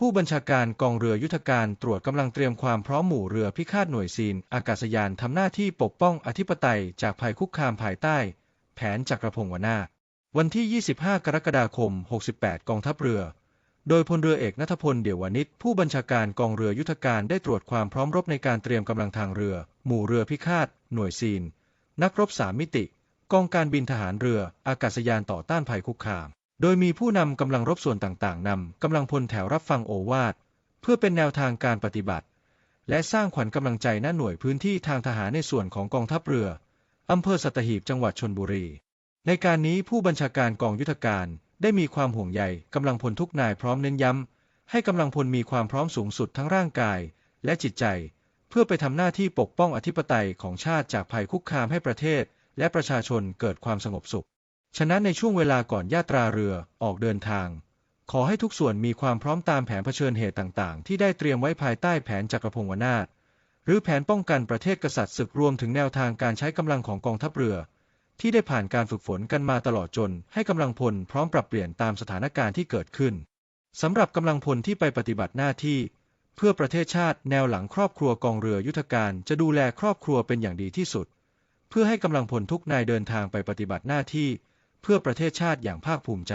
ผู้บัญชาการกองเรือยุทธการตรวจกำลังเตรียมความพร้อมหมู่เรือพิฆาตหน่วยซีน อากาศยานทำหน้าที่ปกป้องอธิปไตยจากภัยคุกคามภายใต้ แผนจักรพงศ์วนาวันที่ 25 กรกฎาคม 68 กองทัพเรือ โดยพลเรือเอกนัทพลเดี่ยววานิชผู้บัญชาการกองเรือยุทธการได้ตรวจความพร้อมรบในการเตรียมกำลังทางเรือ หมู่เรือพิฆาต หน่วยซีน นักรบสามมิติ กองการบินทหารเรือ อากาศยานต่อต้านภัยคุกคาม โดยมีผู้นำกำลังรบส่วนต่างๆนำกำลังพลแถวรับฟังโอวาทเพื่อเป็นแนวทางการปฏิบัติ และสร้างขวัญกำลังใจณหน่วยพื้นที่ทางทหารในส่วนของกองทัพเรืออำเภอสัตหีบจังหวัดชนบุรี ในการนี้ผู้บัญชาการกองยุทธการได้มีความห่วงใยกำลังพลทุกนายพร้อมเน้นย้ำให้กำลังพลมีความพร้อมสูงสุดทั้งร่างกายและจิตใจ เพื่อไปทำหน้าที่ปกป้องอธิปไตยของชาติจากภัยคุกคามให้ประเทศ และประชาชนเกิดความสงบสุข ฉะนั้นในช่วงเวลาก่อนยาตราเรือออกเดินทาง ขอให้ทุกส่วนมีความพร้อมตามแผนเผชิญเหตุต่างๆ ที่ได้เตรียมไว้ภายใต้แผนจักรพงศ์วนาถหรือแผนป้องกันประเทศกษัตริย์ศึกรวมถึงแนวทางการใช้กำลังของกองทัพเรือ ที่ได้ผ่านการฝึกฝนกันมาตลอดจน ให้กำลังพลพร้อมปรับเปลี่ยนตามสถานการณ์ที่เกิดขึ้นสำหรับกำลังพลที่ไปปฏิบัติหน้าที่ เพื่อประเทศชาติแนวหลังครอบครัวกองเรือยุทธการจะดูแลครอบครัวเป็นอย่างดีที่สุด เพื่อให้กำลังพลทุกนายเดินทางไปปฏิบัติหน้าที่ เพื่อประเทศชาติอย่างภาคภูมิใจ